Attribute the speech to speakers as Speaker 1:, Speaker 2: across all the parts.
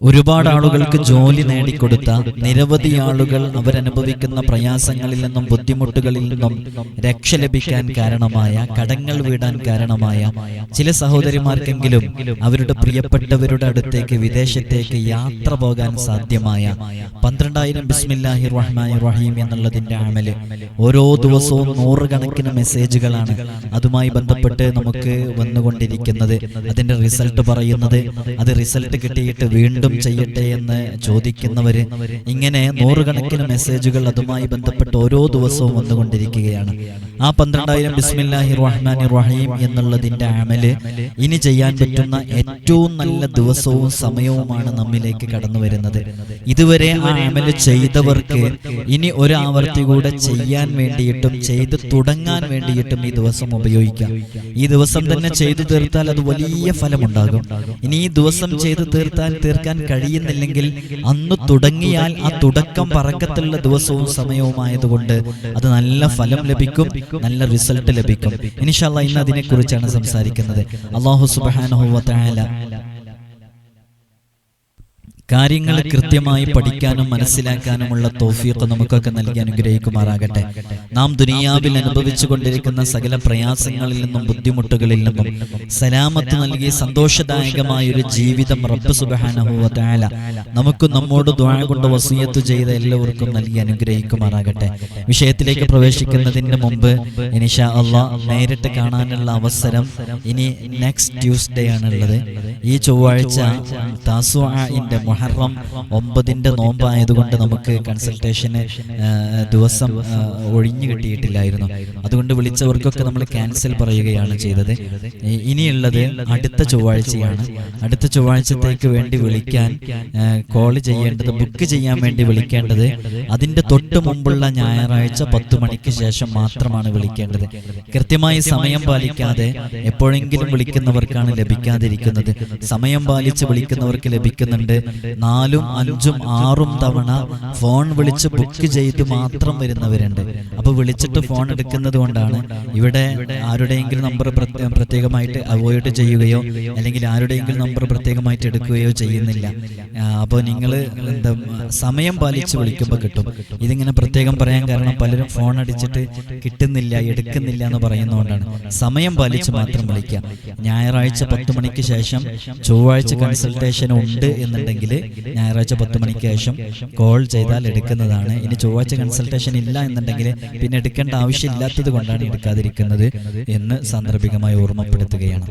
Speaker 1: ഒരുപാട് ആളുകൾക്ക് ജോലി നേടിക്കൊടുത്ത നിരവധി ആളുകൾ അവരനുഭവിക്കുന്ന പ്രയാസങ്ങളിൽ നിന്നും ബുദ്ധിമുട്ടുകളിൽ നിന്നും രക്ഷ ലഭിക്കാൻ കാരണമായ കടങ്ങൾ വീടാൻ കാരണമായ ചില സഹോദരിമാർക്കെങ്കിലും അവരുടെ പ്രിയപ്പെട്ടവരുടെ അടുത്തേക്ക് വിദേശത്തേക്ക് യാത്ര പോകാൻ സാധ്യമായ പന്ത്രണ്ടായിരം ബിസ്മില്ലാഹി റഹ്മാൻ റഹീം എന്നുള്ളതിന്റെ അമൽ ഓരോ ദിവസവും നൂറുകണക്കിന് മെസ്സേജുകളാണ് അതുമായി ബന്ധപ്പെട്ട് നമുക്ക് വന്നുകൊണ്ടിരിക്കുന്നത് അതിന്റെ റിസൾട്ട് പറയുന്നത് അത് റിസൾട്ട് കിട്ടിയിട്ട് വീണ്ടും ചെയ്യട്ടെ എന്ന് ചോദിക്കുന്നവര് ഇങ്ങനെ നൂറുകണക്കിന് മെസ്സേജുകൾ അതുമായി ബന്ധപ്പെട്ട് ഓരോ ദിവസവും വന്നുകൊണ്ടിരിക്കുകയാണ്. ആ പന്ത്രണ്ടായിരം ബിസ്മില്ലാഹി റഹ്മാൻ റഹീം എന്നുള്ളതിന്റെ അമൽ ഇനി ചെയ്യാൻ പറ്റുന്ന ഏറ്റവും നല്ല ദിവസവും സമയവുമാണ് നമ്മിലേക്ക് കടന്നു വരുന്നത്. ഇതുവരെ ആ അമൽ ചെയ്തവർക്ക് ഇനി ഒരു ആവർത്തി കൂടെ ചെയ്യാൻ വേണ്ടിയിട്ടും ചെയ്ത് തുടങ്ങാൻ വേണ്ടിയിട്ടും ഈ ദിവസം ഉപയോഗിക്കാം. ഈ ദിവസം തന്നെ ചെയ്തു തീർത്താൽ അത് വലിയ ഫലമുണ്ടാകും. ഇനി ഈ ദിവസം ചെയ്തു തീർത്താൽ തീർക്കാൻ കഴിയുന്നില്ലെങ്കിൽ അന്ന് തുടങ്ങിയാൽ ആ തുടക്കം പറക്കത്തുള്ള ദിവസവും സമയവുമായതുകൊണ്ട് അത് നല്ല ഫലം ലഭിക്കും നല്ല റിസൾട്ട് ലഭിക്കും. ഇനിഷല്ല ഇന്ന് അതിനെക്കുറിച്ചാണ് സംസാരിക്കുന്നത്. അള്ളാഹു സുബാന കാര്യങ്ങൾ കൃത്യമായി പഠിക്കാനും മനസ്സിലാക്കാനുമുള്ള തോഫിയൊക്കെ നമുക്കൊക്കെ നൽകി അനുഗ്രഹിക്കുമാറാകട്ടെ. നാം ദുനിയാവിൽ അനുഭവിച്ചു കൊണ്ടിരിക്കുന്ന സകല പ്രയാസങ്ങളിൽ നിന്നും ബുദ്ധിമുട്ടുകളിൽ നിന്നും സലാമത്ത് നൽകി സന്തോഷദായകമായ ഒരു ജീവിതം റബ്ബ് സുബാനഹുല നമുക്ക് നമ്മോട് ദ്വാഴ കൊണ്ട് വസീയത്ത് ചെയ്ത എല്ലാവർക്കും നൽകി അനുഗ്രഹിക്കുമാറാകട്ടെ. വിഷയത്തിലേക്ക് പ്രവേശിക്കുന്നതിന് മുമ്പ് ഇനിഷാ അള്ളാ നേരിട്ട് കാണാനുള്ള അവസരം ഇനി നെക്സ്റ്റ് ട്യൂസ്ഡേ ആണുള്ളത് ഈ ചൊവ്വാഴ്ച താസുഇന്റെ മുഹറം ഒമ്പതിന്റെ നോമ്പായതുകൊണ്ട് നമുക്ക് കൺസൾട്ടേഷന് ദിവസം ഒഴിഞ്ഞു കിട്ടിയിട്ടില്ലായിരുന്നു. അതുകൊണ്ട് വിളിച്ചവർക്കൊക്കെ നമ്മൾ ക്യാൻസൽ പറയുകയാണ് ചെയ്തത്. ഇനിയുള്ളത് അടുത്ത ചൊവ്വാഴ്ചയാണ്. അടുത്ത ചൊവ്വാഴ്ചത്തേക്ക് വേണ്ടി വിളിക്കാൻ കോൾ ചെയ്യേണ്ടത് ബുക്ക് ചെയ്യാൻ വേണ്ടി വിളിക്കേണ്ടത് അതിന്റെ തൊട്ട് മുമ്പുള്ള ഞായറാഴ്ച പത്ത് മണിക്ക് ശേഷം മാത്രമാണ് വിളിക്കേണ്ടത്. കൃത്യമായി സമയം പാലിക്കാതെ എപ്പോഴെങ്കിലും വിളിക്കുന്നവർക്കാണ് ലഭിക്കാതിരിക്കുന്നത്. സമയം പാലിച്ച് വിളിക്കുന്നവർക്ക് ലഭിക്കുന്നുണ്ട്. നാലും അഞ്ചും ആറും തവണ ഫോൺ വിളിച്ച് ബുക്ക് ചെയ്ത് മാത്രം വരുന്നവരുണ്ട്. അപ്പൊ വിളിച്ചിട്ട് ഫോൺ എടുക്കുന്നത് കൊണ്ടാണ് ഇവിടെ ആരുടെയെങ്കിലും നമ്പർ പ്രത്യേകമായിട്ട് അവോയ്ഡ് ചെയ്യുകയോ അല്ലെങ്കിൽ ആരുടെയെങ്കിലും നമ്പർ പ്രത്യേകമായിട്ട് എടുക്കുകയോ ചെയ്യുന്നില്ല. അപ്പോൾ നിങ്ങൾ എന്താ സമയം പാലിച്ച് വിളിക്കുമ്പോൾ കിട്ടും. ഇതിങ്ങനെ പ്രത്യേകം പറയാൻ കാരണം പലരും ഫോൺ അടിച്ചിട്ട് കിട്ടുന്നില്ല എടുക്കുന്നില്ല എന്ന് പറയുന്നതുകൊണ്ടാണ്. സമയം പാലിച്ച് മാത്രം വിളിക്കുക. ഞായറാഴ്ച പത്ത് മണിക്ക് ശേഷം ചൊവ്വാഴ്ച കൺസൾട്ടേഷൻ ഉണ്ട് എന്നുണ്ടെങ്കിൽ ഞായറാഴ്ച പത്ത് മണിക്ക് ശേഷം കോൾ ചെയ്താൽ എടുക്കുന്നതാണ്. ഇനി ചൊവ്വാഴ്ച കൺസൾട്ടേഷൻ ഇല്ല എന്നുണ്ടെങ്കിൽ പിന്നെ എടുക്കേണ്ട ആവശ്യമില്ലാത്തത് കൊണ്ടാണ് എടുക്കാതിരിക്കുന്നത് എന്ന് സാന്ദർഭികമായി ഓർമ്മപ്പെടുത്തുകയാണ്.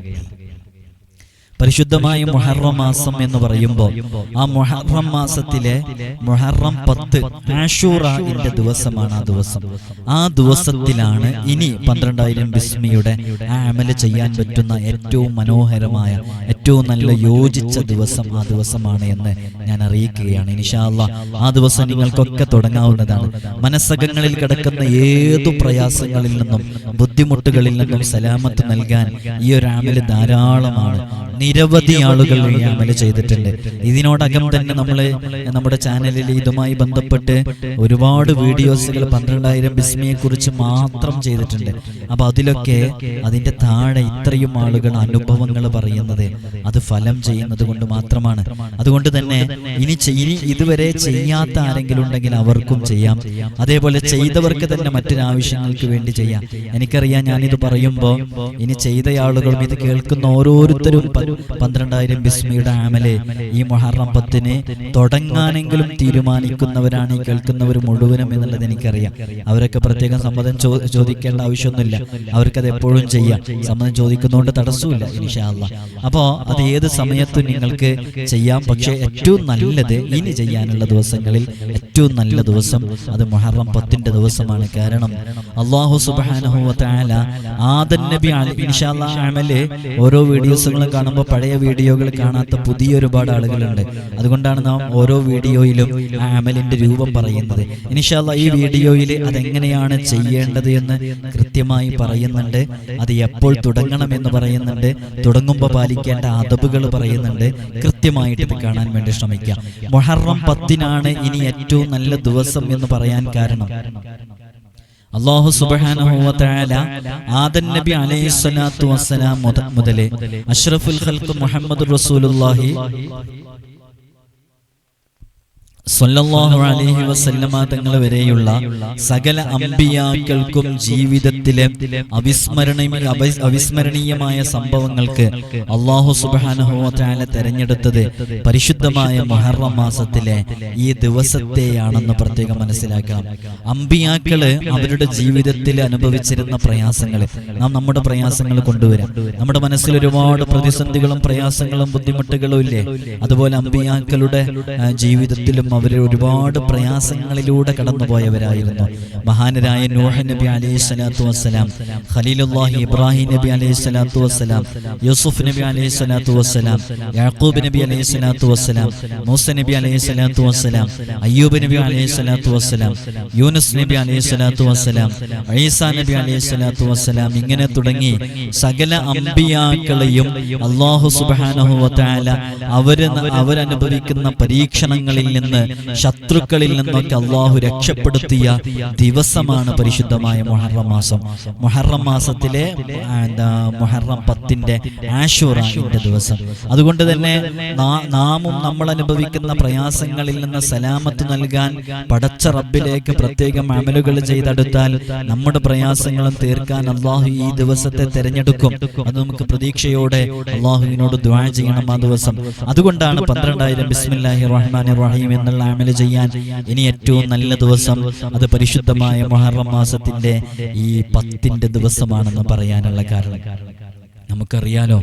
Speaker 1: പരിശുദ്ധമായ മുഹറം മാസം എന്ന് പറയുമ്പോൾ ആ മുഹറം മാസത്തിലെ മുഹറം പത്ത് ആഷൂറിന്റെ ദിവസമാണ് ആ ദിവസം. ആ ദിവസത്തിലാണ് ഇനി പന്ത്രണ്ടായിരം ബിസ്മിയുടെ ആ അമൽ ചെയ്യാൻ പറ്റുന്ന ഏറ്റവും മനോഹരമായ ഏറ്റവും നല്ല യോജിച്ച ദിവസം ആ ദിവസമാണ് എന്ന് ഞാൻ അറിയിക്കുകയാണ്. ഇനിഷാല്ല ആ ദിവസം നിങ്ങൾക്കൊക്കെ തുടങ്ങാവുന്നതാണ്. മനസ്സകങ്ങളിൽ കിടക്കുന്ന ഏതു പ്രയാസങ്ങളിൽ നിന്നും ബുദ്ധിമുട്ടുകളിൽ നിന്നും സലാമത്ത് നൽകാൻ ഈ ഒരു ആമല ധാരാളമാണ്. നിരവധി ആളുകൾ അമൽ ചെയ്തിട്ടുണ്ട്. ഇതിനോടകം തന്നെ നമ്മൾ നമ്മുടെ ചാനലിൽ ഇതുമായി ബന്ധപ്പെട്ട് ഒരുപാട് വീഡിയോസുകൾ പന്ത്രണ്ടായിരം ബിസ്മിയെ കുറിച്ച് മാത്രം ചെയ്തിട്ടുണ്ട്. അപ്പൊ അതിലൊക്കെ അതിന്റെ താഴെ ഇത്രയും ആളുകൾ അനുഭവങ്ങൾ പറയുന്നത് അത് ഫലം ചെയ്യുന്നത് കൊണ്ട് മാത്രമാണ്. അതുകൊണ്ട് തന്നെ ഇനി ഇനി ഇതുവരെ ചെയ്യാത്ത ആരെങ്കിലും ഉണ്ടെങ്കിൽ അവർക്കും ചെയ്യാം. അതേപോലെ ചെയ്തവർക്ക് തന്നെ മറ്റൊരാവശ്യങ്ങൾക്ക് വേണ്ടി ചെയ്യാം. എനിക്കറിയാം ഞാനിത് പറയുമ്പോൾ ഇനി ചെയ്ത ആളുകളും ഇത് കേൾക്കുന്ന ഓരോരുത്തരും പന്ത്രണ്ടായിരം ബിസ്മിയുടെ ആമലെ ഈ മൊഹറം പത്തിന് തുടങ്ങാനെങ്കിലും തീരുമാനിക്കുന്നവരാണ് ഈ കേൾക്കുന്നവർ മുഴുവനും എന്നുള്ളത് എനിക്കറിയാം. അവരൊക്കെ പ്രത്യേകം സമ്മതം ചോദിക്കേണ്ട ആവശ്യമൊന്നുമില്ല. അവർക്കത് എപ്പോഴും ചെയ്യാം. സമ്മതം ചോദിക്കുന്നതുകൊണ്ട് തടസ്സമില്ല ഇൻഷാല്ല അപ്പോ അത് ഏത് സമയത്തും നിങ്ങൾക്ക് ചെയ്യാം. പക്ഷേ ഏറ്റവും നല്ലത് ഇനി ചെയ്യാനുള്ള ദിവസങ്ങളിൽ ഏറ്റവും നല്ല ദിവസം അത് മുഹറം പത്തിന്റെ ദിവസമാണ്. കാരണം അള്ളാഹു സുബാനഹുല ആദൻ നബി ഇൻഷാല്ലാ ഓരോ വീഡിയോസുകളും കാണുമ്പോൾ പഴയ വീഡിയോകൾ കാണാത്ത പുതിയ ഒരുപാട് ആളുകളുണ്ട്. അതുകൊണ്ടാണ് നാം ഓരോ വീഡിയോയിലും ആ അമലിന്റെ രൂപം പറയുന്നത്. ഇനിഷാല്ല ഈ വീഡിയോയിൽ അതെങ്ങനെയാണ് ചെയ്യേണ്ടത് എന്ന് കൃത്യമായി പറയുന്നുണ്ട്. അത് എപ്പോൾ തുടങ്ങണം എന്ന് പറയുന്നുണ്ട്. തുടങ്ങുമ്പോൾ പാലിക്കേണ്ട അതബുകൾ പറയുന്നുണ്ട്. കൃത്യമായിട്ട് ഇത് കാണാൻ വേണ്ടി ശ്രമിക്കാം. മൊഹറം പത്തിനാണ് ഇനി ഏറ്റവും നല്ല ദിവസം എന്ന് പറയാൻ കാരണം. അള്ളാഹു വ ആദൻ നബി അലൈഹി സ്വലാത്തു വസ്സലാം മുത- മുതലേ. അഷ്റഫുൽ ഖൽഖ് മുഹമ്മദ് റസൂലുള്ളാഹി സല്ലല്ലാഹു അലൈഹി വസല്ലമ തങ്ങൾ വരെയുള്ള സകല അമ്പിയാക്കൾക്കും ജീവിതത്തിലെ അവിസ്മരണീയ അവിസ്മരണീയമായ സംഭവങ്ങൾക്ക് അള്ളാഹു സുബ്ഹാനഹു വതആല തെരഞ്ഞെടുത്തത് പരിശുദ്ധമായ മുഹറം മാസത്തിലെ ഈ ദിവസത്തെയാണെന്ന് പ്രത്യേകം മനസ്സിലാക്കാം. അമ്പിയാക്കൾ അവരുടെ ജീവിതത്തിൽ അനുഭവിച്ചിരുന്ന പ്രയാസങ്ങൾ നാം നമ്മുടെ പ്രയാസങ്ങൾ കൊണ്ടുവരാം. നമ്മുടെ മനസ്സിൽ ഒരുപാട് പ്രതിസന്ധികളും പ്രയാസങ്ങളും ബുദ്ധിമുട്ടുകളും ഇല്ലേ അതുപോലെ അമ്പിയാക്കളുടെ ജീവിതത്തിലും അവർ ഒരുപാട് പ്രയാസങ്ങളിലൂടെ കടന്നുപോയവരായിരുന്നു. മഹാനരായ നൂഹ് നബി അലൈഹി സ്വലാത്തു വസ്സലാം ഖലീലുല്ലാഹി ഇബ്രാഹിം നബി അലൈഹി സ്വലാത്തു വസ്സലാം യൂസുഫ് നബി അലൈഹി സ്വലാത്തു വസ്സലാം യാക്കൂബ് നബി അലൈഹി സ്വലാത്തു വസ്സലാം മൂസ നബി അലൈഹി സ്വലാത്തു വസ്സലാം അയ്യൂബ് നബി അലൈഹി സ്വലാത്തു വസ്സലാം യൂനുസ് നബി അലൈഹി സ്വലാത്തു വസ്സലാം ഈസാ നബി അലൈഹി സ്വലാത്തു വസ്സലാം ഇങ്ങനെ തുടങ്ങി. സകല അമ്പിയാക്കളെയും അള്ളാഹു സുബാനഹു വതആല അവർ അവരനുഭവിക്കുന്ന പരീക്ഷണങ്ങളിൽ നിന്ന് ശത്രുക്കളിൽ നിന്നൊക്കെ അള്ളാഹു രക്ഷപ്പെടുത്തിയ ദിവസമാണ് പരിശുദ്ധമായ മൊഹറം മാസം. മൊഹറം മാസത്തിലെ മൊഹറം പത്തിന്റെ ആഷുറാന്റെ ദിവസം. അതുകൊണ്ട് തന്നെ നാമും നമ്മൾ അനുഭവിക്കുന്ന പ്രയാസങ്ങളിൽ നിന്ന് സലാമത്ത് നൽകാൻ പടച്ച റബ്ബിലേക്ക് പ്രത്യേകം അമലുകൾ ചെയ്തെടുത്താൽ നമ്മുടെ പ്രയാസങ്ങളും തീർക്കാൻ അള്ളാഹു ഈ ദിവസത്തെ തെരഞ്ഞെടുക്കും. അത് നമുക്ക് പ്രതീക്ഷയോടെ അള്ളാഹുവിനോട് ദ്വാ ചെയ്യണം ആ ദിവസം. അതുകൊണ്ടാണ് പന്ത്രണ്ടായിരം ബിസ്മില്ലാഹി റഹ്മാൻ റഹീം എന്നുള്ള അമൽ ചെയ്യാൻ ഇനി ഏറ്റവും നല്ല ദിവസം അത് പരിശുദ്ധമായ മുഹറം മാസത്തിന്റെ ഈ പത്തിന്റെ ദിവസമാണെന്ന് പറയാനുള്ള കാരണം. നമുക്കറിയാലോ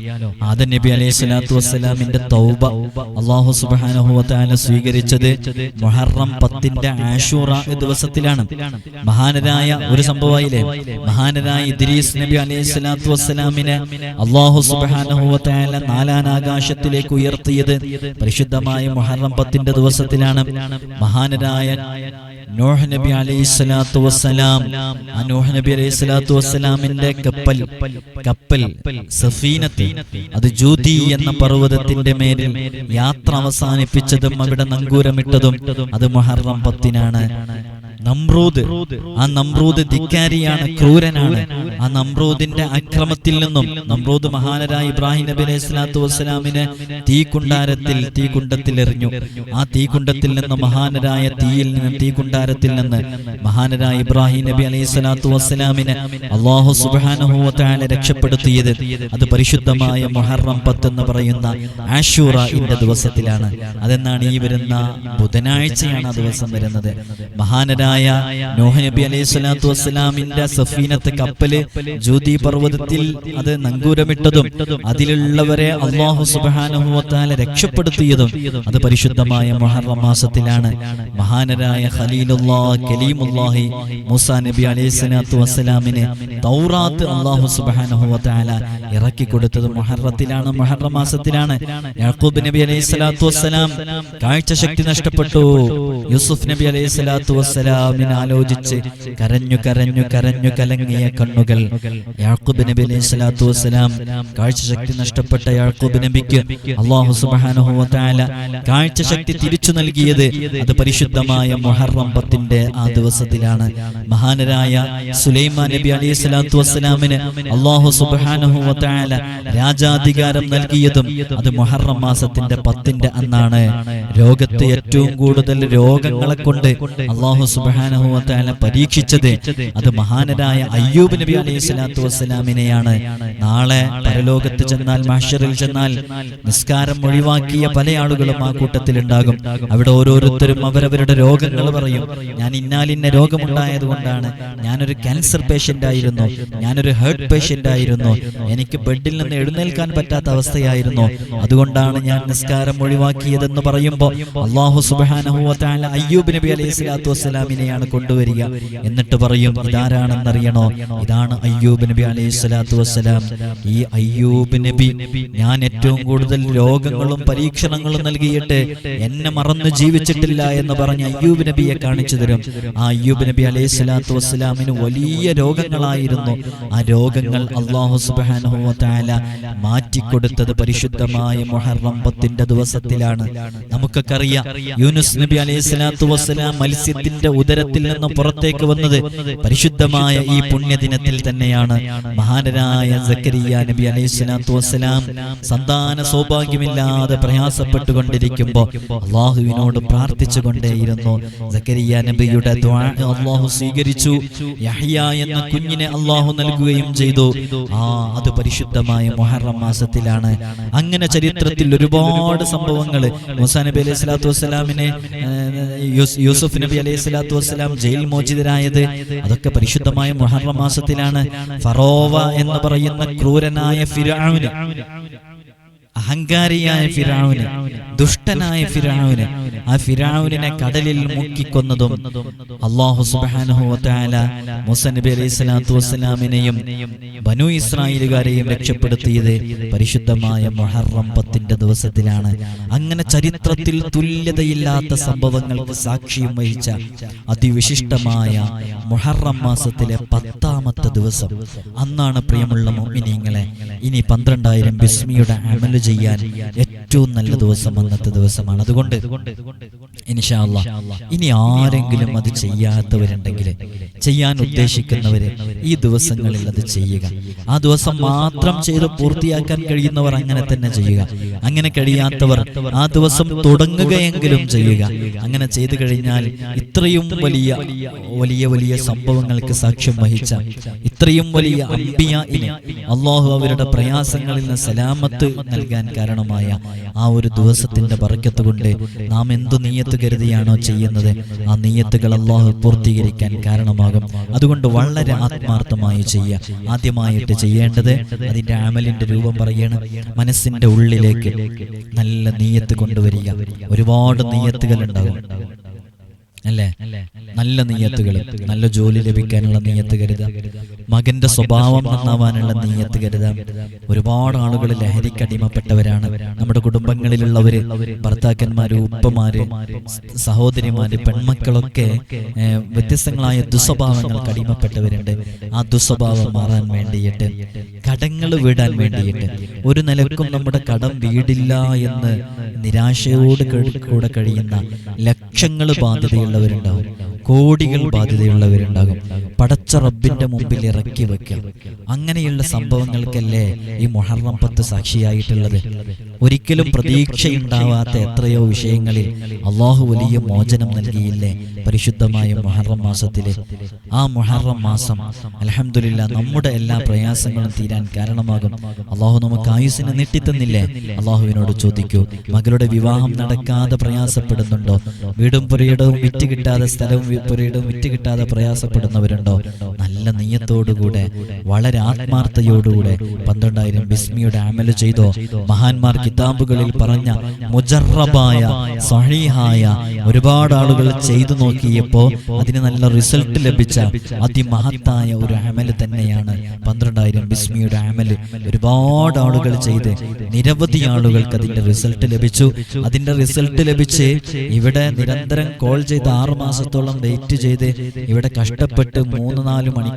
Speaker 1: ആദം നബി അലൈഹി സ്വലാത്തു വസ്സലാമിന്റെ തൗബ അള്ളാഹു സുബ്ഹാനഹു വതആല സ്വീകരിച്ചത് മൊഹറം പത്തിന്റെ ആഷൂറ ദിവസത്തിലാണ്. മഹാനരായ ഒരു സംഭവമായില്ലേ? മഹാനരായ ഇദ്രീസ് നബി അലൈഹി സ്വലാത്തു വസ്സലാമിനെ അള്ളാഹു സുബ്ഹാനഹു വതആല നാലാനാകാശത്തിലേക്ക് ഉയർത്തിയത് പരിശുദ്ധമായ മൊഹറം പത്തിന്റെ ദിവസത്തിലാണ് മഹാനരായ നോഹ് നബി അലൈഹി സ്വലാത്തു വസ്സലാം. ആ നോഹ് നബി അലൈഹി സ്വലാത്തു വസ്സലാമിന്റെ കപ്പൽ കപ്പൽ സഫീനത്തി. അത് ജൂതി എന്ന പർവതത്തിന്റെ മേലിൽ യാത്ര അവസാനിപ്പിച്ചതും അവിടെ നങ്കൂരമിട്ടതും അത് മുഹറം പത്തിനാണ്. നമ്രൂദ്. ആ നമ്രൂദ് ധിക്കാരിയാണ് ക്രൂരനാണ്. ആ നമ്രൂദിന്റെ അക്രമത്തിൽ നിന്നും നമ്രൂദ് മഹാനരായ ഇബ്രാഹിം നബി അലൈഹി സ്വലാത്തു വസ്സലാമിനെ തീക്കുണ്ടാരത്തിൽ തീകുണ്ടത്തിൽ എറിഞ്ഞു ആ തീകുണ്ടത്തിൽ നിന്ന് മഹാനരായ തീയിൽ നിന്ന് തീകുണ്ടാരത്തിൽ നിന്ന് മഹാനരായ ഇബ്രാഹിം നബി അലൈഹി സ്വലാത്തു വസ്സലാമിന് അള്ളാഹു സുബ്ഹാനഹു വതആല രക്ഷപ്പെടുത്തിയത് അത് പരിശുദ്ധമായ മൊഹറം പത്ത് എന്ന് പറയുന്ന ആഷൂറ ഇന്റെ ദിവസത്തിലാണ്. അതെന്നാണ് ഈ വരുന്ന ബുധനാഴ്ചയാണ് ആ ദിവസം വരുന്നത്. മഹാനരായ നോഹ് നബി അലൈഹി സ്വലാത്തു വസ്സലാമിന്റെ സഫീനത്തെ കപ്പൽ ജ്യോതി പർവതത്തിൽ അത് നങ്കൂരമിട്ടതും അതിലുള്ളവരെ അള്ളാഹു സുബ്ഹാനഹു വതആല രക്ഷപ്പെടുത്തിയതും അത് പരിശുദ്ധമായ മുഹറം മാസത്തിലാണ്. മഹാനരായ ഖലീലുല്ലാ കലീമുല്ലാഹി മൂസ നബി അലൈഹി സ്വലാത്തു വസ്സലാമിന് തൗറാത്ത് അള്ളാഹു സുബാനുഭവത്താല ഇറക്കി കൊടുത്തത് മൊഹറത്തിലാണ് മുഹറം മാസത്തിലാണ്. യാക്കൂബ് നബി അലൈഹി സ്വലാത്തു വസ്സലാം കാഴ്ചശക്തി നഷ്ടപ്പെട്ടു. യൂസുഫ് നബി അലൈഹി സ്വലാത്തു വസ്സലാമിനെ ആലോചിച്ച് കരഞ്ഞു കരഞ്ഞു കരഞ്ഞു കലങ്ങിയ കണ്ണുകൾ. യാക്കൂബ് നബി അലൈഹി സ്വലാത്തു വസ്സലാം കാഴ്ചശക്തി നഷ്ടപ്പെട്ട യാക്കൂബ് നബിക്ക് അള്ളാഹു സുബ്ഹാനഹു വതആല കാഴ്ചശക്തി തിരിച്ചു നൽകിയത് അത് പരിശുദ്ധമായ മുഹറം പത്തിന്റെ ആ ദിവസത്തിലാണ്. മഹാനരായ സുലൈമാൻ നബി അലൈഹി സ്വലാത്തു വസ്സലാമിന് അള്ളാഹു വതആല രാജാധികാരം നൽകിയതും അത് മുഹറം മാസത്തിന്റെ പത്തിന്റെ അന്നാണ്. ലോകത്ത് ഏറ്റവും കൂടുതൽ രോഗങ്ങളെ കൊണ്ട് അള്ളാഹു സുബ്ഹാനഹു വതആല പരീക്ഷിച്ചത് അത് മഹാനരായ അയ്യൂബ് നബി അലൈഹി സ്വലാത്തു വസ്സലാമിനെയാണ്. നാളെ പരലോകത്ത് ചെന്നാൽ മാഷറിൽ ചെന്നാൽ നിസ്കാരം ഒഴിവാക്കിയ പല ആളുകളും ആ കൂട്ടത്തിൽ ഉണ്ടാകും അവിടെ ഓരോരുത്തരും അവരവരുടെ രോഗങ്ങൾ പറയും. ഞാൻ ഇന്നാലിന്ന രോഗമുണ്ടായത് കൊണ്ടാണ് ഞാനൊരു ക്യാൻസർ പേഷ്യന്റ് ആയിരുന്നു ഞാനൊരു ഹേർട്ട് പേഷ്യന്റ് ആയിരുന്നു എനിക്ക് ബെഡിൽ നിന്ന് എഴുന്നേൽക്കാൻ പറ്റാത്ത അവസ്ഥയായിരുന്നു. അതുകൊണ്ടാണ് ഞാൻ നിസ്കാരം ഒഴിവാക്കിയതെന്ന് പറയുമ്പോൾ അള്ളാഹു സുബ്ഹാനഹു വതആല അയ്യൂബ് നബി അലൈഹി സ്വലാത്തു വസ്സലാമിനെയാണ് കൊണ്ടുവരിക. എന്നിട്ട് പറയും ഇതാരാണെന്നറിയണോ? ഇതാണ് അയ്യൂബ് നബി അലൈഹി സ്വലാത്തു വസ്സലാം. ഈ അയ്യൂബ് നബി ഞാൻ ഏറ്റവും കൂടുതൽ രോഗങ്ങളും പരീക്ഷണങ്ങളും നൽകിയിട്ട് എന്നെ മറന്ന് ജീവിച്ചിട്ടില്ല എന്ന് പറഞ്ഞ് അയ്യൂബ് നബിയെ കാണിച്ചു തരും. ആ അയ്യൂബ് നബി അലൈഹി സ്വലാത്തു വസ്സലാമിന് വലിയ രോഗങ്ങളായിരുന്നു. ആ രോഗങ്ങൾ അള്ളാഹു സുബ്ഹാനഹു വതആല മാറ്റിക്കൊടുത്തത് പരിശുദ്ധമായ മുഹറം പത്തിന്റെ ദിവസത്തിലാണ്. നമുക്കൊക്കെ അറിയാം യൂനുസ് നബി അലൈഹി സ്വലാത്തു വസ്സലാം മത്സ്യത്തിന്റെ ഉദരത്തിൽ നിന്നും പുറത്തേക്ക് വന്നത് പരിശുദ്ധമായ ഈ പുണ്യദിനത്തിൽ തന്നെയാണ്. മഹാനരായ സക്കരിയ നബി അലൈഹി സ്വലാത്തു വസ്സലാം സന്താന സൗഭാഗ്യമില്ലാതെ പ്രയാസപ്പെട്ടുകൊണ്ടിരിക്കുമ്പോൾ അള്ളാഹുവിനോട് പ്രാർത്ഥിച്ചു കൊണ്ടേയിരുന്നു സക്കരിയ നബിയുടെ അള്ളാഹു സ്വീകരിച്ചു. യഹ്യ എന്ന കുഞ്ഞിനെ അള്ളാഹു നൽകുകയും ചെയ്തു. ആ അത് പരിശുദ്ധമായ മൊഹറം മാസത്തിലാണ്. അങ്ങനെ ചരിത്രത്തിൽ ഒരുപാട് സംഭവങ്ങൾ. മുസാ നബി അലൈഹി സ്വലാത്തു വസ്സലാമിനെ യൂസുഫ് നബി അലൈഹി സ്വലാത്തു വസ്സലാം ജയിൽ മോചിതരായത്. അതൊക്കെ പരിശുദ്ധമായ മുഹറം മാസത്തിലാണ്. ഫറോവ എന്ന് പറയുന്ന ക്രൂരനായ ഫിരാവിന് അഹങ്കാരിയായ ഫിറാവിന് ദുഷ്ടനായ ഫിറാവിന് ആ ഫിറാവിനെ കടലിൽ മുക്കിക്കൊന്നതും അള്ളാഹു സുബ്ഹാനഹു മുസനബി മൂസ നബി അലൈഹി സ്വലാത്തു വസ്സലാമിനെയും ബനു ഇസ്രായേലുകാരെയും രക്ഷപ്പെടുത്തിയത് പരിശുദ്ധമായ മുഹറം പത്തിന്റെ ദിവസത്തിലാണ്. അങ്ങനെ ചരിത്രത്തിൽ തുല്യതയില്ലാത്ത സംഭവങ്ങൾക്ക് സാക്ഷ്യം വഹിച്ച അതിവിശിഷ്ടമായ മൊഹറം മാസത്തിലെ പത്താമത്തെ ദിവസം. അന്നാണ് പ്രിയമുള്ള മോമിനിയങ്ങളെ ഇനി പന്ത്രണ്ടായിരം ബിസ്മിയുടെ അമൽ ചെയ്യാൻ ഏറ്റവും നല്ല ദിവസം അന്നത്തെ ദിവസമാണ്. അതുകൊണ്ട് ഇൻഷാ അല്ലാ ഇനി ആരെങ്കിലും അത് ചെയ്യാത്തവരുണ്ടെങ്കിൽ ചെയ്യാൻ ഉദ്ദേശിക്കുന്നവര് ഈ ദിവസങ്ങളിൽ അത് ചെയ്യുക. ആ ദിവസം മാത്രം ചെയ്ത് പൂർത്തിയാക്കാൻ കഴിയുന്നവർ അങ്ങനെ തന്നെ ചെയ്യുക. അങ്ങനെ കഴിയാത്തവർ ആ ദിവസം തുടങ്ങുകയെങ്കിലും ചെയ്യുക. അങ്ങനെ ചെയ്തു കഴിഞ്ഞാൽ ഇത്രയും വലിയ വലിയ വലിയ സംഭവങ്ങൾക്ക് സാക്ഷ്യം വഹിച്ച ഇത്രയും വലിയ അമ്പിയ ഇനി അള്ളാഹു അവരുടെ പ്രയാസങ്ങളിൽ നിന്ന് സലാമത്ത് നൽകാൻ കാരണമായ ആ ഒരു ദിവസത്തിന്റെ പറക്കത്ത് കൊണ്ട് നാം എന്തു നീയത്ത് കരുതിയാണോ ചെയ്യുന്നത് ആ നീയത്തുകൾ അള്ളാഹു പൂർത്തീകരിക്കാൻ കാരണമാകും. അതുകൊണ്ട് വളരെ ആത്മാർത്ഥമായി ചെയ്യുക. ആദ്യമായിട്ട് ചെയ്യേണ്ടത് അതിന്റെ അമലിന്റെ രൂപം പറയണം മനസ്സിന്റെ ഉള്ളിലേക്ക് നല്ല നീയത്ത് കൊണ്ടുവരിക. ഒരുപാട് നീയത്തുകൾ ഉണ്ടാകും. അല്ലേ? നല്ല നീയത്തുകൾ നല്ല ജോലി ലഭിക്കാനുള്ള നീയത്ത് കരുത. മകന്റെ സ്വഭാവം നന്നാവാനുള്ള നീയത്ത് കരുത. ഒരുപാട് ആളുകൾ ലഹരിക്ക് അടിമപ്പെട്ടവരാണ്. നമ്മുടെ കുടുംബങ്ങളിലുള്ളവര് ഭർത്താക്കന്മാര് ഉപ്പമാര് സഹോദരിമാര് പെൺമക്കളൊക്കെ വ്യത്യസ്തങ്ങളായ ദുസ്വഭാവങ്ങൾക്ക് അടിമപ്പെട്ടവരുണ്ട്. ആ ദുസ്വഭാവം മാറാൻ വേണ്ടിയിട്ട് കടങ്ങൾ വിടാൻ വേണ്ടിയിട്ട് ഒരു നിലക്കും നമ്മുടെ കടം വീടില്ല എന്ന് നിരാശയോട് കൂടെ കഴിയുന്ന ലക്ഷങ്ങൾ ബാധ്യതയുള്ളവരുണ്ടാവും കോടികൾ ബാധ്യതയുള്ളവരുണ്ടാകും. പടച്ച റബ്ബിന്റെ മുമ്പിൽ ഇറക്കി വെക്കാം അങ്ങനെയുള്ള സംഭവങ്ങൾക്കല്ലേ ഈ മുഹറം പത്ത് സാക്ഷിയായിട്ടുള്ളത്? ഒരിക്കലും പ്രതീക്ഷയുണ്ടാവാത്ത എത്രയോ വിഷയങ്ങളിൽ അള്ളാഹു വലിയ മോചനം നൽകിയില്ലേ? പരിശുദ്ധമായ മുഹറം മാസത്തിലെ. ആ മുഹറം മാസം അലഹമില്ല നമ്മുടെ എല്ലാ പ്രയാസങ്ങളും തീരാൻ കാരണമാകും. അള്ളാഹു നമുക്ക് ആയുസിനെ നീട്ടിത്തന്നില്ലേ? അള്ളാഹുവിനോട് ചോദിക്കൂ മകളുടെ വിവാഹം നടക്കാതെ പ്രയാസപ്പെടുന്നുണ്ടോ? വീടും പുരയിടവും വിറ്റ് കിട്ടാതെ സ്ഥലവും വി- പുരയിടവും വിറ്റ് കിട്ടാതെ പ്രയാസപ്പെടുന്നവരുണ്ടോ? നല്ല നീയത്തോടുകൂടെ വളരെ ആത്മാർത്ഥയോടുകൂടെ പന്ത്രണ്ടായിരം ബിസ്മിയുടെ അമൽ ചെയ്തോ മഹാന്മാർ കിതാബുകളിൽ പറഞ്ഞ മുജറബായ സഹീഹായ ഒരുപാട് ആളുകൾ ചെയ്തു നോക്കിയപ്പോ അതിന് നല്ല റിസൾട്ട് ലഭിച്ച അതിമഹത്തായ ഒരു അമൽ തന്നെയാണ് പന്ത്രണ്ടായിരം ബിസ്മിയുടെ അമൽ. ഒരുപാട് ആളുകൾ ചെയ്ത് നിരവധി ആളുകൾക്ക് അതിന്റെ റിസൾട്ട് ലഭിച്ചു. അതിന്റെ റിസൾട്ട് ലഭിച്ച് ഇവിടെ നിരന്തരം കോൾ ചെയ്ത് ആറു മാസത്തോളം വെയിറ്റ് ചെയ്ത് ഇവിടെ കഷ്ടപ്പെട്ട് മൂന്ന് നാല് മണിക്കൂർ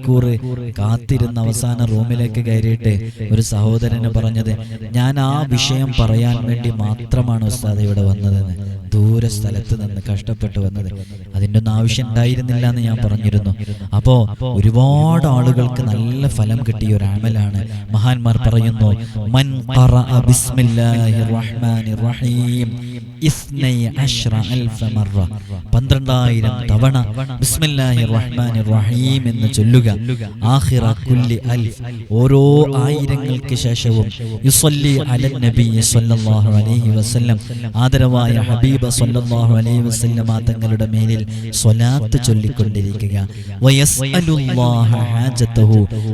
Speaker 1: കാത്തിരുന്ന അവസാന റൂമിലേക്ക് കയറിയിട്ട് ഒരു സഹോദരന് പറഞ്ഞത് ഞാൻ ആ വിഷയം പറയാൻ വേണ്ടി മാത്രമാണ് ഉസ്താദ് ഇവിടെ വന്നതെന്ന്. ദൂര സ്ഥലത്ത് നിന്ന് കഷ്ടപ്പെട്ട് വന്നത്. അതിന്റെ ഒന്നും ആവശ്യം ഉണ്ടായിരുന്നില്ല എന്ന് ഞാൻ പറഞ്ഞിരുന്നു. അപ്പോ ഒരുപാട് ആളുകൾക്ക് നല്ല ഫലം കിട്ടിയ ഒരു അമലാണ് മഹാന്മാർ പറയുന്നു മൻ പന്ത്രണ്ടായിരം തവണ റഹീം എന്ന് ചൊല്ലുക. കുല്ലി അൽഫ്. ഓരോ ആയിരങ്ങൾക്ക് ശേഷവും സല്ലല്ലാഹു അലൈഹി വസല്ലം. ആദരവായ ഹബീബ സല്ലല്ലാഹു അലൈഹി വസല്ലം തങ്ങളുടെ മേലിൽ സ്വലാത്ത് ചൊല്ലിക്കൊണ്ടിരിക്കുക.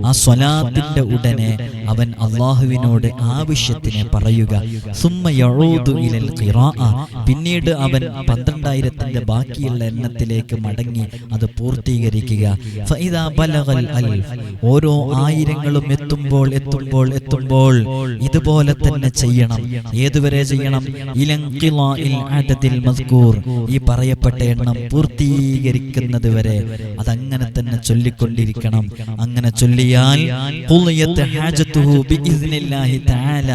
Speaker 1: ആ സ്വലാത്തിന്റെ ഉടനെ അവൻ അള്ളാഹുവിനോട് ആവശ്യത്തിനെ പറയുക. സുമ്മ യഊദു ഇലൽ ഖിറാഅ. പിന്നീട് അവൻ പന്ത്രണ്ടായിരത്തിന്റെ ബാക്കിയുള്ള എണ്ണത്തിലേക്ക് മടങ്ങി അത് പൂർത്തീകരിക്കുക. ഓരോ ആയിരങ്ങളും എത്തുമ്പോൾ എത്തുമ്പോൾ എത്തുമ്പോൾ ഇതുപോലെ തന്നെ ചെയ്യണം. ഏതുവരെ ചെയ്യണം? ഈ പറയപ്പെട്ട എണ്ണം പൂർത്തീകരിക്കുന്നത് വരെ അതങ്ങനെ തന്നെ ചൊല്ലിക്കൊണ്ടിരിക്കണം. അങ്ങനെ ചൊല്ലിയാൽ അള്ളാഹുവിന്റെ ഹാജത്തുഹു ബിഇസ്നില്ലാഹി തആല.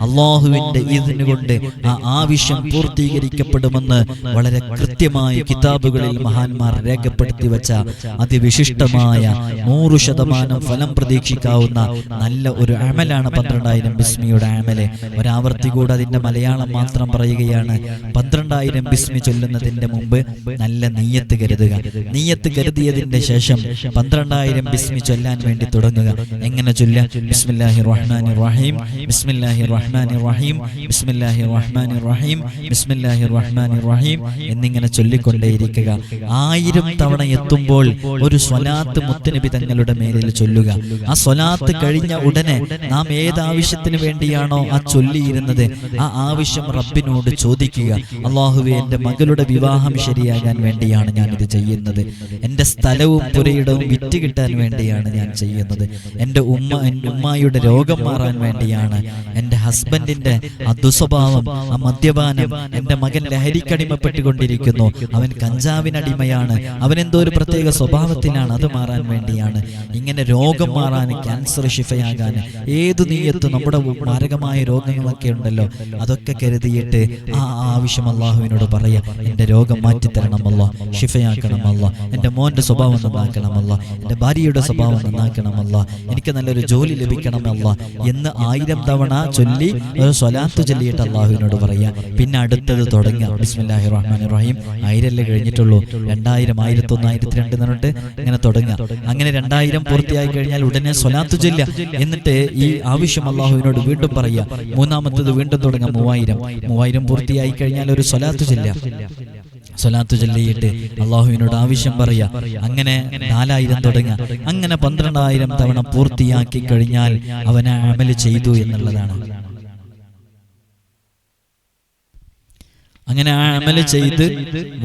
Speaker 1: അല്ലാഹുവിന്റെ ഇദ്ന് കൊണ്ട് ആ ആവശ്യം പൂർത്തീകരിക്കപ്പെടുമെന്ന് വളരെ കൃത്യമായി കിതാബുകളിൽ മഹാന്മാർ രേഖപ്പെടുത്തി വെച്ച അതിവിശിഷ്ടമായ നൂറു ശതമാനം ഫലം പ്രതീക്ഷിക്കാവുന്ന നല്ല ഒരു അമലാണ് പന്ത്രണ്ടായിരം ബിസ്മിയുടെ അമൽ. ഒരാവർത്തി കൂടെ അതിന്റെ മലയാളം മാത്രം പറയുകയാണ്. പന്ത്രണ്ടായിരം ബിസ്മി ചൊല്ലുന്നതിന്റെ മുമ്പ് നല്ല നീയത്ത് കരുതുക. നീയത്ത് കരുതിയതിന്റെ ശേഷം പന്ത്രണ്ടായിരം ബിസ്മി ചൊല്ലാൻ വേണ്ടി തുടങ്ങുക. എങ്ങനെ ചൊല്ല ബിസ്മില്ലാഹി റഹീം. ബിസ്മില്ലാഹി റഹ്മാനി റഹീം. ബിസ്മില്ലാഹി റഹ്മാനി റഹീം. ബിസ്മില്ലാഹി റഹ്മാൻ റഹീം എന്നിങ്ങനെ ചൊല്ലിക്കൊണ്ടേയിരിക്കുക. ആയിരം തവണ എത്തുമ്പോൾ ഒരു സ്വലാത്ത് മുത്തുനബി തങ്ങളുടെ മേലിൽ ചൊല്ലുക. ആ സ്വലാത്ത് കഴിഞ്ഞ ഉടനെ നാം ഏത് ആവശ്യത്തിന് വേണ്ടിയാണോ ആ ചൊല്ലിയിരുന്നത്? ആ ആവശ്യം റബ്ബിനോട് ചോദിക്കുക. അള്ളാഹുവെ എന്റെ മകളുടെ വിവാഹം ശരിയാകാൻ വേണ്ടിയാണ് ഞാൻ ഇത് ചെയ്യുന്നത്. എന്റെ സ്ഥലവും പുരയിടവും വിറ്റ് കിട്ടാൻ വേണ്ടിയാണ് ഞാൻ ചെയ്യുന്നത്. എന്റെ ഉമ്മ എന്റെ രോഗം മാറാൻ വേണ്ടിയാണ്. എന്റെ ഹസ്ബൻഡിന്റെ ആ ദുസ്വഭാവം ആ മദ്യപാനം എന്റെ മകൻ ലഹരിക്കടിമപ്പെട്ടുകൊണ്ടിരിക്കുന്നു അവൻ കഞ്ചാവിനടിമയാണ് അവൻ എന്തോ ഒരു പ്രത്യേക സ്വഭാവത്തിലാണ് അത് മാറാൻ വേണ്ടിയാണ്. ഇങ്ങനെ രോഗം മാറാൻ ക്യാൻസർ ഷിഫയാകാൻ ഏത് നീയത്ത് നമ്മുടെ മാരകമായ രോഗങ്ങളൊക്കെ ഉണ്ടല്ലോ. അതൊക്കെ കരുതിയിട്ട് ആ ആവശ്യം അള്ളാഹുവിനോട് പറയാ എന്റെ രോഗം മാറ്റിത്തരണമല്ലോ ഷിഫയാക്കണമല്ലോ എന്റെ മോന്റെ സ്വഭാവം നന്നാക്കണമല്ലോ എന്റെ ഭാര്യയുടെ സ്വഭാവം നന്നാക്കണമല്ലോ എനിക്ക് നല്ലൊരു ജോലി ലഭിക്കണമല്ലോ എന്ന് ആയിരം തവണ ചൊല്ലി ഒരു സ്വലാത്ത് ചൊല്ലിയിട്ട് അള്ളാഹുവിനോട് പറയാ. പിന്നെ അടുത്തത് തുടങ്ങാം. ബിസ്മില്ലാഹി റഹ്മാൻ റഹീം ആയിരല്ലേ കഴിഞ്ഞിട്ടുള്ളൂ. രണ്ടായിരം ആയിരത്തി ഒന്ന് ആയിരത്തി രണ്ട് എന്നിട്ട് ഇങ്ങനെ തുടങ്ങുക അങ്ങനെ രണ്ടായിരം പൂർത്തിയായി കഴിഞ്ഞാൽ ഉടനെ സ്വലാത്തു ചെല്ല എന്നിട്ട് ഈ ആവശ്യം അള്ളാഹുവിനോട് വീണ്ടും പറയുക. മൂന്നാമത്തത് വീണ്ടും തുടങ്ങാം. മൂവായിരം. മൂവായിരം പൂർത്തിയായി കഴിഞ്ഞാൽ ഒരു സ്വലാത്തു ചെല്ല സ്വലാത്തു ചൊല്ലിയിട്ട് അള്ളാഹുവിനോട് ആവശ്യം പറയാ അങ്ങനെ നാലായിരം തുടങ്ങുക. അങ്ങനെ പന്ത്രണ്ടായിരം തവണ പൂർത്തിയാക്കി കഴിഞ്ഞാൽ അവനെ അമൽ ചെയ്തു എന്നുള്ളതാണ്. അങ്ങനെ ആ അമൽ ചെയ്ത്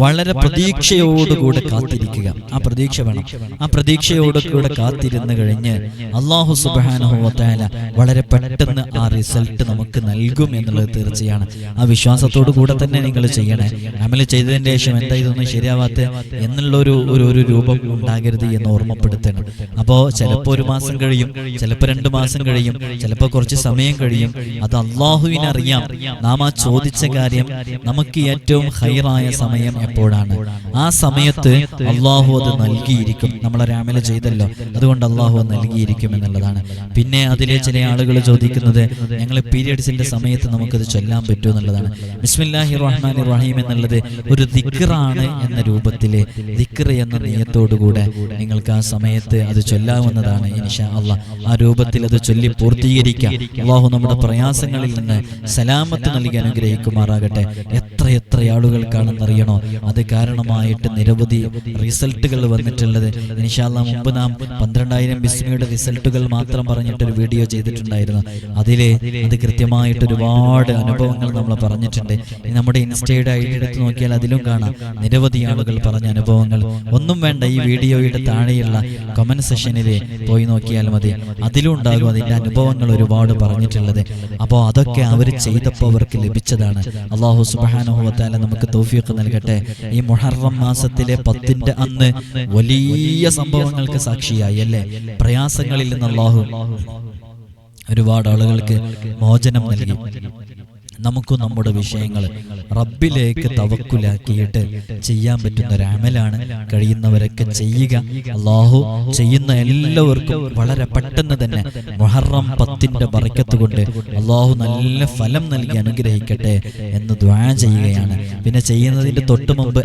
Speaker 1: വളരെ പ്രതീക്ഷയോടുകൂടെ കാത്തിരിക്കുക. ആ പ്രതീക്ഷ വേണം. ആ പ്രതീക്ഷയോടുകൂടെ കാത്തിരുന്ന് കഴിഞ്ഞ് അള്ളാഹു സുബാനുഭവത്തായ വളരെ പെട്ടെന്ന് ആ റിസൾട്ട് നമുക്ക് നൽകും എന്നുള്ളത് തീർച്ചയാണ്. ആ വിശ്വാസത്തോടു കൂടെ തന്നെ നിങ്ങൾ ചെയ്യണേ. അമൽ ചെയ്തതിന് ശേഷം എന്താ ഇതൊന്നും ശരിയാവാത്ത എന്നുള്ള ഒരു ഒരു ഒരു രൂപം ഉണ്ടാകരുത് എന്ന് ഓർമ്മപ്പെടുത്തണം. അപ്പോൾ ചിലപ്പോൾ ഒരു മാസം കഴിയും ചിലപ്പോൾ രണ്ട് മാസം കഴിയും ചിലപ്പോൾ കുറച്ച് സമയം കഴിയും. അത് അള്ളാഹുവിനറിയാം. നാം ആ ചോദിച്ച കാര്യം നമുക്ക് ഏറ്റവും ഹൈറായ സമയം എപ്പോഴാണ്? ആ സമയത്ത് അള്ളാഹു അത് നൽകിയിരിക്കും. നമ്മളെ രാമല ചെയ്തല്ലോ. അതുകൊണ്ട് അള്ളാഹു നൽകിയിരിക്കും എന്നുള്ളതാണ്. പിന്നെ അതിലെ ചില ആളുകൾ ചോദിക്കുന്നത് ഞങ്ങൾ പീരിയഡ്സിന്റെ സമയത്ത് നമുക്കത് ചൊല്ലാൻ പറ്റുമോ എന്നുള്ളതാണ്. ബിസ്മില്ലാഹി റഹ്മാൻ റഹീം എന്നുള്ളത് ഒരു ദിക്റാണ് എന്ന രൂപത്തിൽ ദിക്ർ എന്ന നിയത്തോടുകൂടെ നിങ്ങൾക്ക് ആ സമയത്ത് അത് ചൊല്ലാവുന്നതാണ് ഇൻഷാ അള്ളാഹ് ആ രൂപത്തിൽ അത് ചൊല്ലി പൂർത്തീകരിക്കാം. അള്ളാഹു നമ്മുടെ പ്രയാസങ്ങളിൽ നിന്ന് സലാമത്ത് നൽകി അനുഗ്രഹിക്കുമാറാകട്ടെ. എത്ര എത്ര ആളുകൾക്കാണെന്നറിയണോ അത് കാരണമായിട്ട് നിരവധി റിസൾട്ടുകൾ വന്നിട്ടുള്ളത്. ഇനിഷാല്ല മുമ്പ് നാം പന്ത്രണ്ടായിരം ബിസ്മിയുടെ റിസൾട്ടുകൾ മാത്രം പറഞ്ഞിട്ടൊരു വീഡിയോ ചെയ്തിട്ടുണ്ടായിരുന്നു. അതിലെ അത് കൃത്യമായിട്ട് ഒരുപാട് അനുഭവങ്ങൾ നമ്മൾ പറഞ്ഞിട്ടുണ്ട്. നമ്മുടെ ഇൻസ്റ്റയുടെ ഐ ഡി എടുത്ത് നോക്കിയാൽ അതിലും കാണാം. നിരവധി ആളുകൾ പറഞ്ഞ അനുഭവങ്ങൾ. ഒന്നും വേണ്ട ഈ വീഡിയോയുടെ താഴെയുള്ള കമന്റ് സെഷനിൽ പോയി നോക്കിയാൽ മതി. അതിലും ഉണ്ടാകും അതിന്റെ അനുഭവങ്ങൾ ഒരുപാട് പറഞ്ഞിട്ടുള്ളത്. അപ്പോൾ അതൊക്കെ അവർ ചെയ്തപ്പോൾ അവർക്ക് ലഭിച്ചതാണ്. അള്ളാഹു സുബാനുഭവത്താല നമുക്ക് തൗഫീഖ് നൽകട്ടെ. ഈ മുഹറം മാസത്തിലെ പത്തിന്റെ അന്ന് വലിയ സംഭവങ്ങൾക്ക് സാക്ഷിയായി അല്ലേ? പ്രയാസങ്ങളിൽ നിന്ന് ഒരുപാട് ആളുകൾക്ക് മോചനം നൽകി. നമുക്കും നമ്മുടെ വിഷയങ്ങൾ റബ്ബിലേക്ക് തവക്കുലാക്കിയിട്ട് ചെയ്യാൻ പറ്റുന്ന ഒരു അമലാണ് കഴിയുന്നവരൊക്കെ ചെയ്യുക. അള്ളാഹു ചെയ്യുന്ന എല്ലാവർക്കും വളരെ പെട്ടെന്ന് തന്നെ മൊഹറം പത്തിന്റെ ബറക്കത്ത് കൊണ്ട് അള്ളാഹു നല്ല ഫലം നൽകി അനുഗ്രഹിക്കട്ടെ എന്ന് ദ്വാ ചെയ്യുകയാണ്. പിന്നെ ചെയ്യുന്നതിന്റെ തൊട്ട് മുമ്പ്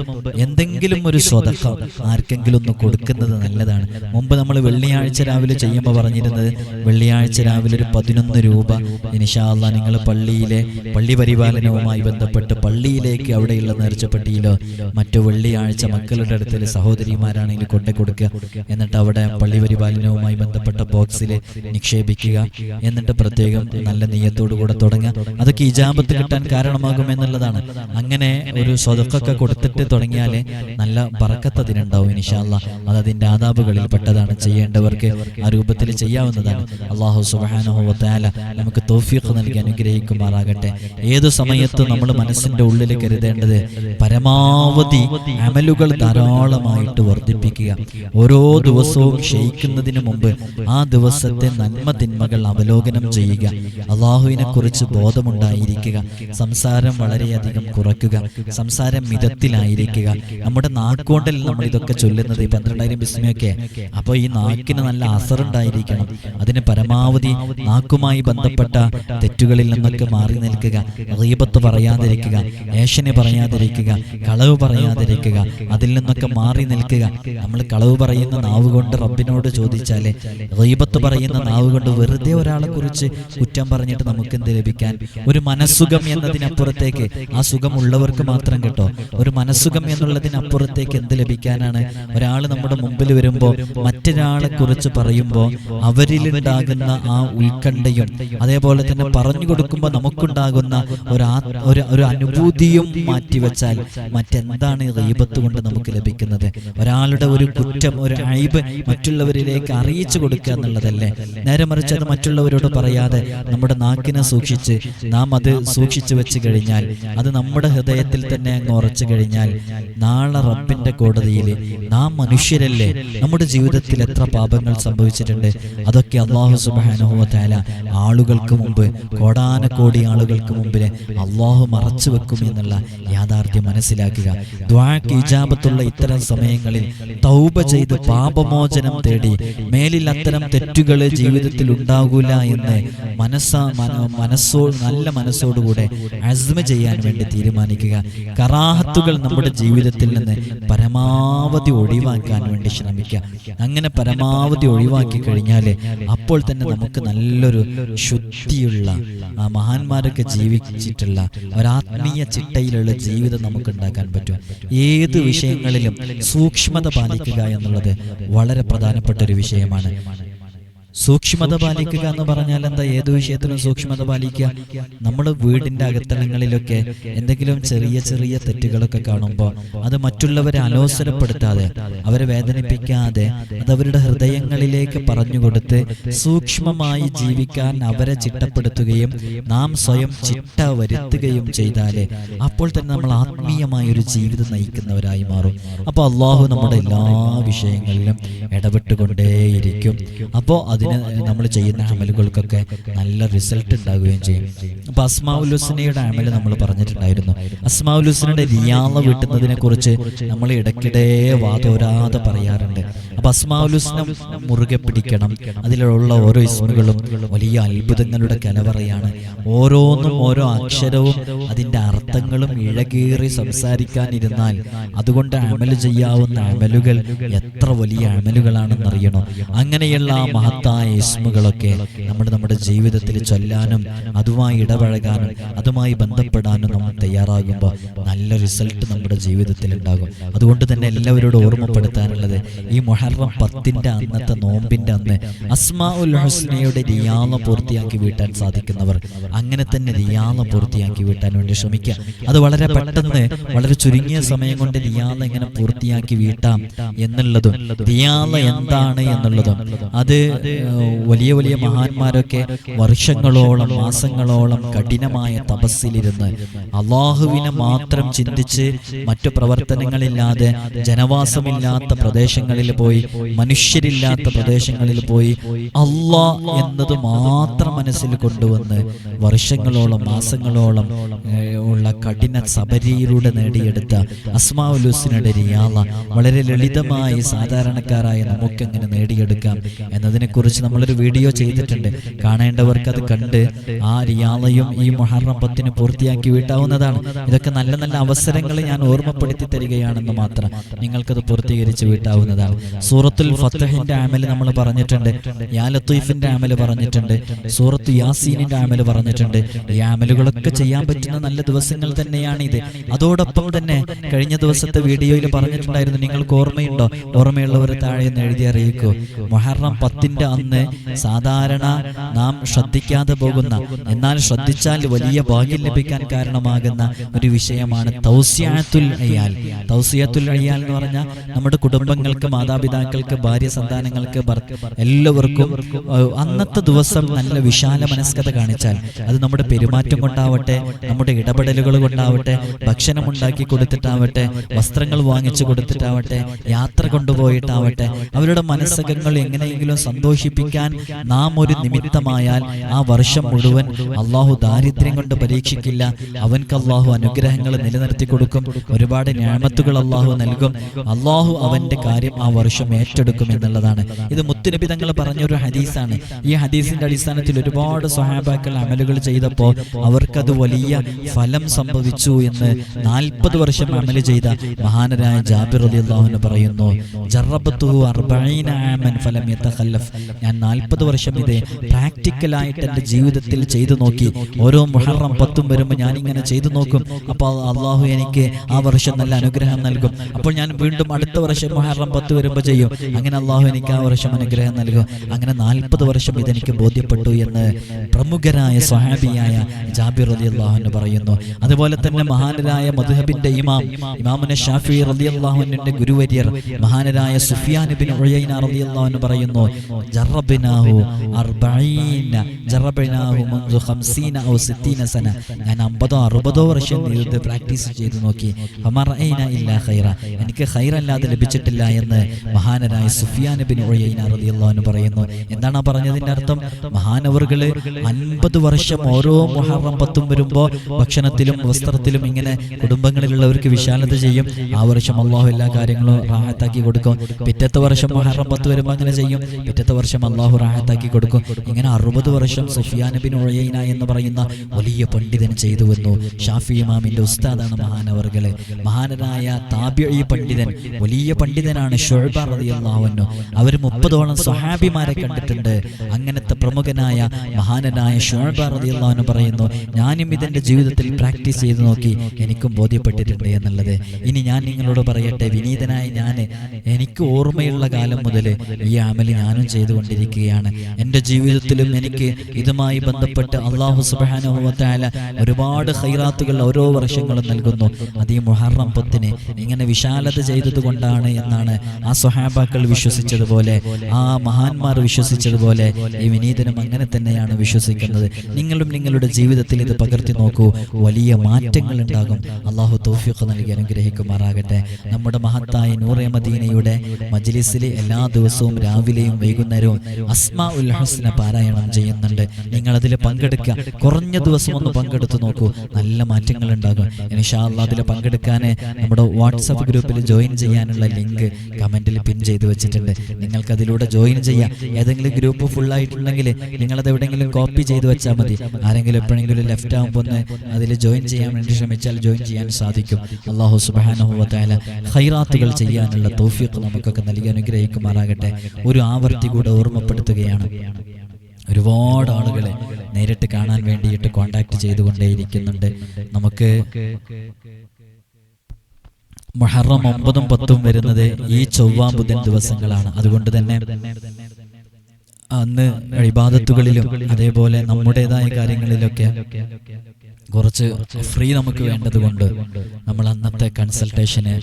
Speaker 1: എന്തെങ്കിലും ഒരു സ്വതക്ക ആർക്കെങ്കിലും ഒന്ന് കൊടുക്കുന്നത് നല്ലതാണ്. മുമ്പ് നമ്മൾ വെള്ളിയാഴ്ച രാവിലെ ചെയ്യുമ്പോൾ പറഞ്ഞിരുന്നത് വെള്ളിയാഴ്ച രാവിലെ ഒരു പതിനൊന്ന് രൂപ. ഇനിഷാല്ല നിങ്ങൾ പള്ളിയിലെ പള്ളി പരിപാലനവുമായി ബന്ധപ്പെട്ട് പള്ളിയിലേക്ക് അവിടെയുള്ള നേർച്ചപ്പെട്ടിയിലോ മറ്റു വെള്ളിയാഴ്ച മക്കളുടെ അടുത്തിൽ സഹോദരിമാരാണെങ്കിൽ കൊണ്ടു കൊടുക്കുക. എന്നിട്ട് അവിടെ പള്ളി പരിപാലനവുമായി ബന്ധപ്പെട്ട ബോക്സിൽ നിക്ഷേപിക്കുക. എന്നിട്ട് പ്രത്യേകം നല്ല നീയത്തോടു കൂടെ തുടങ്ങുക. അതൊക്കെ ഇജാബത്ത് കിട്ടാൻ കാരണമാകും എന്നുള്ളതാണ്. അങ്ങനെ ഒരു സ്വതക്കൊക്കെ കൊടുത്തിട്ട് തുടങ്ങിയാൽ നല്ല പറക്കത്തതിനുണ്ടാവും ഇൻഷാല്ല അത് അതിന്റെ ആദാബുകളിൽ പെട്ടതാണ് ചെയ്യേണ്ടവർക്ക് ആ രൂപത്തിൽ ചെയ്യാവുന്നതാണ്. അള്ളാഹു സുബാനോ നമുക്ക് തോഫീഖ് നൽകി അനുഗ്രഹിക്കുമാറാകട്ടെ. ഏത് സമയത്ത് നമ്മൾ മനസ്സിന്റെ ഉള്ളിൽ കരുതേണ്ടത് പരമാവധി അമലുകൾ ധാരാളമായിട്ട് വർദ്ധിപ്പിക്കുക. ഓരോ ദിവസവും ക്ഷയിക്കുന്നതിന് മുമ്പ് ആ ദിവസത്തെ നന്മ തിന്മകൾ അവലോകനം ചെയ്യുക. അള്ളാഹുവിനെ കുറിച്ച് ബോധമുണ്ടായിരിക്കുക. സംസാരം വളരെയധികം കുറയ്ക്കുക സംസാരം മിതത്തിലായിരിക്കുക. നമ്മുടെ നാക്കോണ്ടിൽ നമ്മൾ ഇതൊക്കെ ചൊല്ലുന്നത് ഈ പന്ത്രണ്ടായിരം ബിസ്മയൊക്കെ. അപ്പോൾ ഈ നാക്കിന് നല്ല അസറുണ്ടായിരിക്കണം. അതിന് പരമാവധി നാക്കുമായി ബന്ധപ്പെട്ട തെറ്റുകളിൽ നിന്നൊക്കെ മാറി നിൽക്കുക. റീബത്ത് പറയാതിരിക്കുക. ഏഷന് പറയാതിരിക്കുക. കളവ് പറയാതിരിക്കുക. അതിൽ നിന്നൊക്കെ മാറി നിൽക്കുക. നമ്മൾ കളവ് പറയുന്ന നാവ് കൊണ്ട് റബ്ബിനോട് ചോദിച്ചാലേ റീബത്ത് പറയുന്ന നാവ് കൊണ്ട് വെറുതെ ഒരാളെ കുറിച്ച് കുറ്റം പറഞ്ഞിട്ട് നമുക്ക് എന്ത് ലഭിക്കാൻ? ഒരു മനസ്സുഖം എന്നതിനപ്പുറത്തേക്ക് ആ സുഖമുള്ളവർക്ക് മാത്രം കേട്ടോ. ഒരു മനസ്സുഖം എന്നുള്ളതിനപ്പുറത്തേക്ക് എന്ത് ലഭിക്കാനാണ്? ഒരാൾ നമ്മുടെ മുമ്പിൽ വരുമ്പോൾ മറ്റൊരാളെ കുറിച്ച് പറയുമ്പോൾ അവരിലുണ്ടാകുന്ന ആ ഉത്കണ്ഠയും അതേപോലെ തന്നെ പറഞ്ഞു കൊടുക്കുമ്പോൾ നമുക്കുണ്ടാകുന്ന ആ- ഒരു ഒരു അനുഭൂതിയും മാറ്റിവെച്ചാൽ മറ്റെന്താണ് റീബത്ത് കൊണ്ട് നമുക്ക് ലഭിക്കുന്നത്? ഒരാളുടെ ഒരു കുറ്റം ഒരു അഴിബ് മറ്റുള്ളവരിലേക്ക് അറിയിച്ചു കൊടുക്കുക എന്നുള്ളതല്ലേ? നേരെ മറിച്ച് അത് മറ്റുള്ളവരോട് പറയാതെ നമ്മുടെ നാക്കിനെ സൂക്ഷിച്ച് നാം അത് സൂക്ഷിച്ചു വെച്ച് കഴിഞ്ഞാൽ അത് നമ്മുടെ ഹൃദയത്തിൽ തന്നെ അങ്ങ് ഉറച്ചു കഴിഞ്ഞാൽ നാളെ റബ്ബിന്റെ കോടതിയിൽ നാം മനുഷ്യരല്ലേ? നമ്മുടെ ജീവിതത്തിൽ എത്ര പാപങ്ങൾ സംഭവിച്ചിട്ടുണ്ട്? അതൊക്കെ അള്ളാഹു സുബാനുഹുവ താല ആളുകൾക്ക് മുമ്പ് കോടാനക്കോടി ആളുകൾക്ക് മുമ്പിൽ അള്ളാഹു മറച്ചു വെക്കും എന്നുള്ള യാഥാർത്ഥ്യം മനസ്സിലാക്കുക. ദ്വാക്ക് ഇത്തരം സമയങ്ങളിൽ തൗബ ചെയ്ത് പാപമോചനം തേടി മേലിൽ അത്തരം തെറ്റുകൾ ജീവിതത്തിൽ ഉണ്ടാകൂല എന്ന് മനസ്സ മന- മനസ്സോ നല്ല മനസ്സോടുകൂടെ അസ്മ ചെയ്യാൻ വേണ്ടി തീരുമാനിക്കുക. കറാഹത്തുകൾ നമ്മുടെ ജീവിതത്തിൽ നിന്ന് പരമാവധി ഒഴിവാക്കാൻ വേണ്ടി ശ്രമിക്കുക. അങ്ങനെ പരമാവധി ഒഴിവാക്കി കഴിഞ്ഞാൽ അപ്പോൾ തന്നെ നമുക്ക് നല്ലൊരു ശുദ്ധിയുള്ള ആ മഹാന്മാരൊക്കെ ജീവിച്ചിട്ടുള്ള ഒരാത്മീയ ചിട്ടയിലുള്ള ജീവിതം നമുക്ക് ഉണ്ടാക്കാൻ പറ്റും. ഏത് വിഷയങ്ങളിലും സൂക്ഷ്മത പാലിക്കുക എന്നുള്ളത് വളരെ പ്രധാനപ്പെട്ട ഒരു വിഷയമാണ്. സൂക്ഷ്മത പാലിക്കുക എന്ന് പറഞ്ഞാൽ എന്താ? ഏത് വിഷയത്തിലും സൂക്ഷ്മത പാലിക്കുക. നമ്മൾ വീടിന്റെ അകത്തളങ്ങളിലൊക്കെ എന്തെങ്കിലും ചെറിയ ചെറിയ തെറ്റുകളൊക്കെ കാണുമ്പോൾ അത് മറ്റുള്ളവരെ അലോസരപ്പെടുത്താതെ അവരെ വേദനിപ്പിക്കാതെ അത് അവരുടെ ഹൃദയങ്ങളിലേക്ക് പറഞ്ഞു കൊടുത്ത് സൂക്ഷ്മമായി ജീവിക്കാൻ അവരെ ചിട്ടപ്പെടുത്തുകയും നാം സ്വയം ചിട്ട വരുത്തുകയും ചെയ്താലേ അപ്പോൾ തന്നെ നമ്മൾ ആത്മീയമായ ഒരു ജീവിതം നയിക്കുന്നവരായി മാറും. അപ്പോൾ അള്ളാഹു നമ്മുടെ എല്ലാ വിഷയങ്ങളിലും ഇടപെട്ടുകൊണ്ടേയിരിക്കും. അപ്പോൾ അതിന് നമ്മൾ ചെയ്യുന്ന അമലുകൾക്കൊക്കെ നല്ല റിസൾട്ട് ഉണ്ടാകുകയും ചെയ്യും. അപ്പോൾ അസ്മാഉലുസ്നയുടെ അമൽ നമ്മൾ പറഞ്ഞിട്ടുണ്ടായിരുന്നു. അസ്മാഉലുസ്നയുടെ റിയാള വീട്ടുന്നതിനെ കുറിച്ച് നമ്മൾ ഇടയ്ക്കിടെ വാതോരാതെ പറയാറുണ്ട്. അപ്പൊ അസ്മാഉലുസ്നം മുറുകെ പിടിക്കണം. അതിലുള്ള ഓരോ ഇസ്മുകളും വലിയ അത്ഭുതങ്ങളുടെ കലവറയാണ്. ഓരോന്നും ഓരോ അക്ഷരവും അതിന്റെ അർത്ഥങ്ങളും ഇഴകേറി സംസാരിക്കാനിരുന്നാൽ അതുകൊണ്ട് അമൽ ചെയ്യാവുന്ന അമലുകൾ എത്ര വലിയ അമലുകളാണെന്ന് അറിയണോ അങ്ങനെയുള്ള ആ മഹത്തായ ഇസ്മുകളൊക്കെ നമ്മൾ നമ്മുടെ ജീവിതത്തിൽ ചൊല്ലാനും അതുമായി ഇടപഴകാനും അതുമായി ബന്ധപ്പെടാനും നമ്മൾ തയ്യാറാകുമ്പോൾ നല്ല റിസൾട്ട് നമ്മുടെ ജീവിതത്തിൽ ഉണ്ടാകും. അതുകൊണ്ട് തന്നെ എല്ലാവരോട് ഓർമ്മപ്പെടുത്താനുള്ളത് ഈ മൊഹറം പത്തിന്റെ അന്നത്തെ നോമ്പിന്റെ അന്ന് അസ്മാ ഉൽ ഹുസ്നയുടെ റിയാള പൂർത്തിയാക്കി വീട്ടാൻ സാധിക്കുന്നവർ അങ്ങനെ തന്നെ റിയാള പൂർത്തിയാക്കി വീട്ടാൻ വേണ്ടി ശ്രമിക്കുക. അത് വളരെ പെട്ടെന്ന് വളരെ ചുരുങ്ങിയ സമയം കൊണ്ട് റിയാള എങ്ങനെ പൂർത്തിയാക്കി വീട്ടാം എന്നുള്ളതും റിയാള എന്താണ് എന്നുള്ളതും അത് വലിയ വലിയ മഹാന്മാരൊക്കെ വർഷങ്ങളോളം മാസങ്ങളോളം കഠിനമായ തപസ്സിലിരുന്ന് അള്ളാഹുവിനെ മാത്രം ചിന്തിച്ച് മറ്റു പ്രവർത്തനങ്ങളില്ലാതെ ജനവാസമില്ലാത്ത പ്രദേശങ്ങളിൽ പോയി മനുഷ്യരില്ലാത്ത പ്രദേശങ്ങളിൽ പോയി അള്ളാ എന്നത് മാത്രം മനസ്സിൽ കൊണ്ടുവന്ന് വർഷങ്ങളോളം മാസങ്ങളോളം ഉള്ള കഠിന സബരിയിലൂടെ നേടിയെടുത്ത അസ്മാവുലൂസിനുടെ റിയാള വളരെ ലളിതമായി സാധാരണക്കാരായ നമുക്കെങ്ങനെ നേടിയെടുക്കാം എന്നതിനെക്കുറിച്ച് നമ്മളൊരു വീഡിയോ ചെയ്തിട്ടുണ്ട്. കാണേണ്ടവർക്ക് അത് കണ്ട് ആ റിയാളയും ഈ മൊഹറം പത്തിന് പൂർത്തിയാക്കി വീട്ടാവുന്നതാണ്. ഇതൊക്കെ നല്ല നല്ല അവസരങ്ങൾ ഞാൻ ഓർമ്മപ്പെടുത്തി തരികയാണെന്ന് മാത്രം നിങ്ങൾക്കത് പൂർത്തീകരിച്ച് വീട്ടാവുന്നതാണ്. സൂറത്തുൽ ഫത്തഹിന്റെ ആമൽ നമ്മൾ പറഞ്ഞിട്ടുണ്ട്. യാ ലത്തീഫിന്റെ പറഞ്ഞിട്ടുണ്ട്. സൂറത്ത് യാസീനിന്റെ ആമൽ പറഞ്ഞിട്ടുണ്ട്. ഈ ആമലുകളൊക്കെ ചെയ്യാൻ പറ്റുന്ന നല്ല ദിവസങ്ങൾ തന്നെയാണ് ഇത് അതോടൊപ്പം തന്നെ കഴിഞ്ഞ ദിവസത്തെ വീഡിയോയിൽ പറഞ്ഞിട്ടുണ്ടായിരുന്നു. നിങ്ങൾക്ക് ഓർമ്മയുണ്ടോ? ഓർമ്മയുള്ളവരെ താഴെ ഒന്ന് എഴുതി അറിയിക്കൂ. മൊഹറം പത്തിന്റെ അന്ന് സാധാരണ നാം ശ്രദ്ധിക്കാതെ പോകുന്ന എന്നാൽ ശ്രദ്ധിച്ചാൽ വലിയ ഭാഗ്യം ലഭിക്കാൻ കാരണമാകുന്ന ഒരു വിഷയമാണ് തൗസ്യാത്തുൽ അയ്യാൽ തൗസിയത്തുൽ അയ്യാൽ എന്ന് പറഞ്ഞാൽ നമ്മുടെ കുടുംബങ്ങൾക്ക് മാതാപിതാക്കൾക്ക് ഭാര്യ സന്താനങ്ങൾക്ക് എല്ലാവർക്കും അന്നത്തെ ദിവസം നല്ല വിശാല മനസ്കത കാണിച്ചാൽ അത് നമ്മുടെ പെരുമാറ്റം കൊണ്ടാവട്ടെ നമ്മുടെ ഇടപെടലുകൾ കൊണ്ടാവട്ടെ ഭക്ഷണം ഉണ്ടാക്കി കൊടുത്തിട്ടാവട്ടെ വസ്ത്രങ്ങൾ വാങ്ങിച്ചു കൊടുത്തിട്ടാവട്ടെ യാത്ര കൊണ്ടുപോയിട്ടാവട്ടെ അവരുടെ മനസ്സകങ്ങൾ എങ്ങനെയെങ്കിലും സന്തോഷിപ്പിക്കാൻ നാം ഒരു നിമിത്തമായാൽ ആ വർഷം മുഴുവൻ അള്ളാഹു ദാരിദ്ര്യം കൊണ്ട് പരീക്ഷിക്കില്ല. അവൻക്ക് അള്ളാഹു അനുഗ്രഹങ്ങൾ നിലനിർത്തി കൊടുക്കും. ഒരുപാട് ഞാമത്തുകൾ അള്ളാഹു നൽകും. അള്ളാഹു അവന്റെ കാര്യം ആ വർഷം ഏറ്റെടുക്കും എന്നുള്ളതാണ്. ഇത് മുത്തുനബി തങ്ങൾ പറഞ്ഞൊരു ഹദീസാണ്. ഈ ഹദീസിന്റെ അടിസ്ഥാനത്തിൽ ഒരുപാട് സ്വഹാബാക്കൾ അമലുകൾ ചെയ്തപ്പോൾ അവർക്കത് വലിയ ഫലം സംഭവിച്ചു എന്ന് നാൽപ്പത് വർഷം അമൽ ചെയ്ത മഹാനരായ ജാബിർ അലി അള്ളാഹുന് പറയുന്നു. ഫലം ഞാൻ നാൽപ്പത് വർഷം ഇത് പ്രാക്ടിക്കലായിട്ട് എന്റെ ജീവിതത്തിൽ ചെയ്തു നോക്കി. ഓരോ മുഹറം പത്തും വരുമ്പോൾ ഞാൻ ഇങ്ങനെ ചെയ്തു നോക്കും. അപ്പോൾ അള്ളാഹു എനിക്ക് ആ വർഷം നല്ല അനുഗ്രഹം നൽകും. അപ്പോൾ ഞാൻ വീണ്ടും അടുത്ത വർഷം മുഹറം പത്ത് വരുമ്പോൾ ചെയ്യും. അങ്ങനെ അള്ളാഹു എനിക്ക് ആ വർഷം അനുഗ്രഹം നൽകും. അങ്ങനെ നാൽപ്പത് വർഷം ഇതെനിക്ക് ബോധ്യപ്പെട്ടു എന്ന് പ്രമുഖരായ സ്വഹാബിയായ ജാബിർ റലി അള്ളാഹുന് പറയുന്നു. അതുപോലെ തന്നെ മഹാനരായ മധുഹബിന്റെ ഇമാം ഇമാമുന ഷാഫി റലി അള്ളാഹുവിന്റെ ഗുരുവര്യർ മഹാനരായ സുഫിയാൻ ബിൻ ഉഴൈന റലി പറയുന്നു ജറബിനാഹു അർബഈന ജറബിനാഹു മുൻദു ഖംസീന ഔ സിത്തീന സന ഞാൻ അമ്പതോ അറുപതോ വർഷം ഇത് പ്രാക്ടീസ് ചെയ്തു നോക്കി. ഫമറഅയ്ന ഇല്ലാ ഖൈറ. എനിക്ക് ഖൈറല്ലാതെ ലഭിച്ചിട്ടില്ല എന്ന് മഹാനരായ സുഫിയാൻ ബിൻ ഉഴൈന റളിയല്ലാഹു പറയുന്നു. എന്താണ് പറഞ്ഞതിന്റെ അർത്ഥം? മഹാനവറുകൾ അൻപത് വർഷം ഓരോ മുഹറം പത്തും വരുമ്പോൾ ഭക്ഷണത്തിലും വസ്ത്രത്തിലും ഇങ്ങനെ കുടുംബങ്ങളിലുള്ളവർക്ക് വിശാലത ചെയ്യും. ആ വർഷം അള്ളാഹു എല്ലാ കാര്യങ്ങളും റാഹത്താക്കി കൊടുക്കും. പിറ്റത്തെ വർഷം മുഹറം പത്ത് വരുമ്പോൾ അങ്ങനെ ചെയ്യും. പിറ്റത്തെ വർഷം അള്ളാഹു റാഹത്താക്കി കൊടുക്കും. ഇങ്ങനെ അറുപത് വർഷം സുഫിയാൻ ബിൻ ഉഴയന എന്ന് പറയുന്ന വലിയ പണ്ഡിതൻ ചെയ്തു വന്നു. ഷാഫി ഇമാമിന്റെ ഉസ്താദാണ് മഹാനവർകളെ. മഹാനരായ താബിഈ പണ്ഡിതൻ വലിയ പണ്ഡിതനാണ് ഷുഅബ റളിയല്ലാഹു അൻഹു. അവർ മുപ്പതോളം സ്വഹാബിമാരെ കണ്ടിട്ടുണ്ട്. അങ്ങനത്തെ പ്രമുഖനായ മഹാനനായ റളിയല്ലാഹു അൻഹു പറയുന്നു ഞാനും ഇതെന്റെ ജീവിതത്തിൽ പ്രാക്ടീസ് ചെയ്ത് നോക്കി എനിക്കും ബോധ്യപ്പെട്ടിട്ടുണ്ട് എന്നുള്ളത്. ഇനി ഞാൻ നിങ്ങളോട് പറയട്ടെ വിനീതനായ ഞാൻ എനിക്ക് ഓർമ്മയുള്ള കാലം മുതൽ ഈ അമൽ ഞാനും ചെയ്തുകൊണ്ടിരിക്കുകയാണ്. എന്റെ ജീവിതത്തിലും എനിക്ക് ഇതുമായി ബന്ധപ്പെട്ട് അള്ളാഹു സുബാനുഭവത്തായ ഒരുപാട് ഹൈറാത്തുകൾ ഓരോ വർഷങ്ങളും നൽകുന്നു. അത് ഈ മുഹറം പത്തിന് ഇങ്ങനെ വിശാലത ചെയ്തത് കൊണ്ടാണ് എന്നാണ് ആ സ്വഹാബാക്കൾ വിശ്വസിച്ചതുപോലെ ആ മഹാന്മാർ വിശ്വസിച്ചതുപോലെ ഈ വിനീതനും അങ്ങനെ തന്നെയാണ് വിശ്വസിക്കുന്നത്. നിങ്ങളും നിങ്ങളുടെ ജീവിതത്തിൽ ഇത് പകർത്തി നോക്കൂ. വലിയ മാറ്റങ്ങൾ ഉണ്ടാകും. അള്ളാഹു തോഫിയൊക്കെ നൽകി അനുഗ്രഹിക്കുമാറാകട്ടെ. നമ്മുടെ മഹത്തായ നൂറെ മദീനയുടെ മജ്ലിസിലെ എല്ലാ ദിവസവും രാവിലെയും വൈകുന്നേരവും അസ്മാ ഉൽ ഹസ്ന പാരായണം ചെയ്യുന്നുണ്ട്. നിങ്ങൾ അതിൽ പങ്കെടുക്കുക കുറഞ്ഞ ദിവസം ഒന്ന് പങ്കെടുത്ത് നോക്കൂ. നല്ല മാറ്റങ്ങൾ ഉണ്ടാകും. ഇൻഷാല്ല അതിൽ പങ്കെടുക്കാൻ നമ്മുടെ വാട്സപ്പ് ഗ്രൂപ്പിൽ ജോയിൻ ചെയ്യാനുള്ള ലിങ്ക് കമന്റിൽ പിൻ ചെയ്ത് വെച്ചിട്ടുണ്ട്. നിങ്ങൾക്ക് അതിലൂടെ ജോയിൻ ചെയ്യാം. ഏതെങ്കിലും ഗ്രൂപ്പ് ഫുൾ ആയിട്ടുണ്ടെങ്കിൽ നിങ്ങളത് എവിടെയെങ്കിലും കോപ്പി ചെയ്ത് വെച്ചാൽ മതി. ആരെങ്കിലും എപ്പോഴെങ്കിലും ലെഫ്റ്റ് ആകുമ്പോൾ ഒന്ന് അതിൽ ജോയിൻ ചെയ്യാൻ വേണ്ടി ശ്രമിച്ചാൽ ജോയിൻ ചെയ്യാൻ സാധിക്കും. അള്ളാഹു സുബാനുഭവത്തായ ഹൈറാത്തുകൾ ചെയ്യാനുള്ള തോഫിയൊക്കെ നമുക്കൊക്കെ നൽകി. അനുഗ്രഹിക്കുമാറാകട്ടെ ഒരു ആവർത്തി കൂടെ ഓർമ്മപ്പെടുത്തുകയാണ്. ഒരുപാട് ആളുകളെ നേരിട്ട് കാണാൻ വേണ്ടിയിട്ട് കോണ്ടാക്ട് ചെയ്തുകൊണ്ടേയിരിക്കുന്നുണ്ട്. നമുക്ക് മുഹറം ഒമ്പതും പത്തും വരുന്നത് ഈ ചൊവ്വ ബുധൻ ദിവസങ്ങളാണ്. അതുകൊണ്ട് തന്നെ അന്ന് ഇബാദത്തുകളിലും അതേപോലെ നമ്മുടേതായ കാര്യങ്ങളിലൊക്കെ കുറച്ച് ഫ്രീ നമുക്ക് വേണ്ടതുകൊണ്ട് നമ്മൾ അന്നത്തെ കൺസൾട്ടേഷന്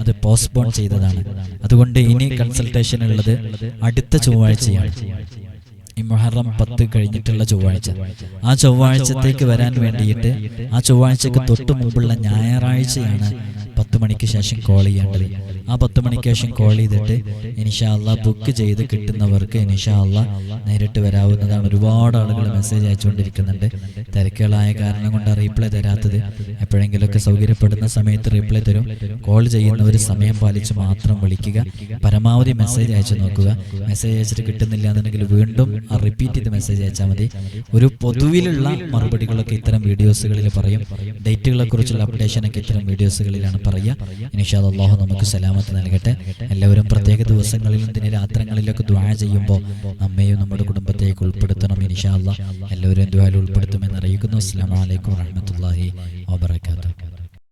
Speaker 1: അത് പോസ്റ്റ്പോൺ ചെയ്തതാണ്. അതുകൊണ്ട് ഇനി കൺസൾട്ടേഷൻ ഉള്ളത് അടുത്ത ചൊവ്വാഴ്ചയാണ്. ഈ മൊഹറം പത്ത് കഴിഞ്ഞിട്ടുള്ള ചൊവ്വാഴ്ച. ആ ചൊവ്വാഴ്ചത്തേക്ക് വരാൻ വേണ്ടിയിട്ട് ആ ചൊവ്വാഴ്ചക്ക് തൊട്ട് മുമ്പുള്ള ഞായറാഴ്ചയാണ് പത്ത് മണിക്ക് ശേഷം കോൾ ചെയ്യേണ്ടത്. ആ പത്ത് മണിക്ക് ശേഷം കോൾ ചെയ്തിട്ട് ഇനിഷാല്ല ബുക്ക് ചെയ്ത് കിട്ടുന്നവർക്ക് ഇനിഷാല്ല നേരിട്ട് വരാവുന്നതാണ്. ഒരുപാട് ആളുകൾ മെസ്സേജ് അയച്ചുകൊണ്ടിരിക്കുന്നുണ്ട്. തിരക്കുകളായ കാരണം കൊണ്ട് റീപ്ലൈ തരാത്തത്. എപ്പോഴെങ്കിലുമൊക്കെ സൗകര്യപ്പെടുന്ന സമയത്ത് റീപ്ലൈ തരും. കോൾ ചെയ്യുന്നവർ സമയം പാലിച്ച് മാത്രം വിളിക്കുക. പരമാവധി മെസ്സേജ് അയച്ചു നോക്കുക. മെസ്സേജ് അയച്ചിട്ട് കിട്ടുന്നില്ല എന്നുണ്ടെങ്കിൽ വീണ്ടും റിപ്പീറ്റ് ചെയ്ത് മെസ്സേജ് അയച്ചാൽ മതി. ഒരു പൊതുവിലുള്ള മറുപടികളൊക്കെ ഇത്തരം വീഡിയോസുകളിൽ പറയും. ഡേറ്റുകളെ കുറിച്ചുള്ള അപ്ഡേഷനൊക്കെ ഇത്തരം വീഡിയോസുകളിലാണ് പറയുക ഇനിഷാ അള്ളാഹു നമുക്ക് സലാമത്ത് നൽകട്ടെ. എല്ലാവരും പ്രത്യേക ദിവസങ്ങളിലും ദിന രാത്രങ്ങളിലൊക്കെ ദ്വാ ചെയ്യുമ്പോൾ നമ്മയും നമ്മുടെ കുടുംബത്തേക്ക് ഉൾപ്പെടുത്തണം ഇനിഷാ അള്ളാഹ് എല്ലാവരും ദ്വാരം ഉൾപ്പെടുത്തുമെന്ന് അറിയിക്കുന്നു. അസ്സാം വലൈക്കും വാഹമത്തല്ലാഹി വാബർക്കാത്തു